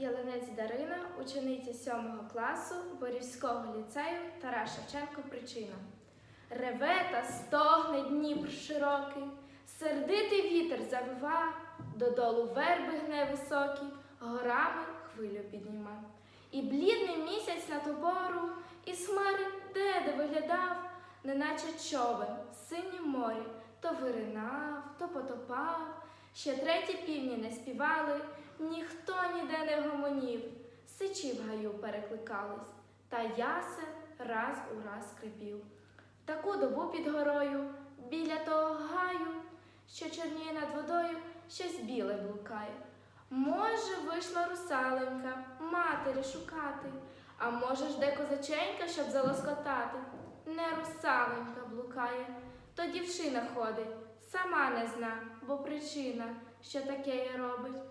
Ялинець Дарина, учениця 7 класу Борівського ліцею Тарас Шевченко Причина. Реве та стогне Дніпр широкий, сердитий вітер завива, додолу верби гне високі, горами хвилю підніма. І блідний місяць над обору, і смари де виглядав, неначе човен в синім морі, то виринав, то потопав. Ще треті півні не співали, ніхто ніде не гомонів, сичі в гаю перекликались, та ясен раз у раз скрипів. В таку добу під горою, біля того гаю, що чорніє над водою, щось біле блукає. Може, вийшла русаленька матері шукати, а може ж де козаченька, щоб залоскотати. Не русаленька блукає, то дівчина ходить, сама не зна, бо причина, що таке їй робить.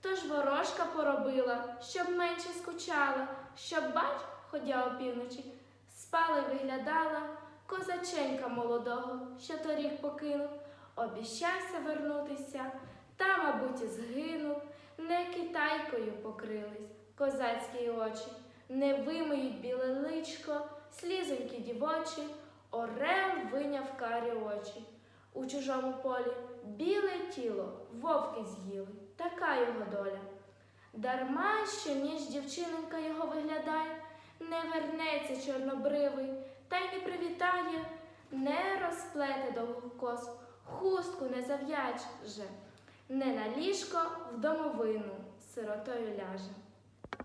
Тож ворожка поробила, щоб менше скучала, щоб бач, ходя опівночі, спала й виглядала козаченька молодого, що торік покинув, обіщався вернутися, та, мабуть, і згинув, не китайкою покрились козацькі очі, не вимиють біле личко, слізонькі дівочі, орел виняв карі очі. У чужому полі біле тіло вовки з'їли, така його доля. Дарма, що ніж дівчинонька його виглядає, не вернеться чорнобривий, та й не привітає, не розплете довгу косу, хустку не зав'яже, не на ліжко в домовину сиротою ляже.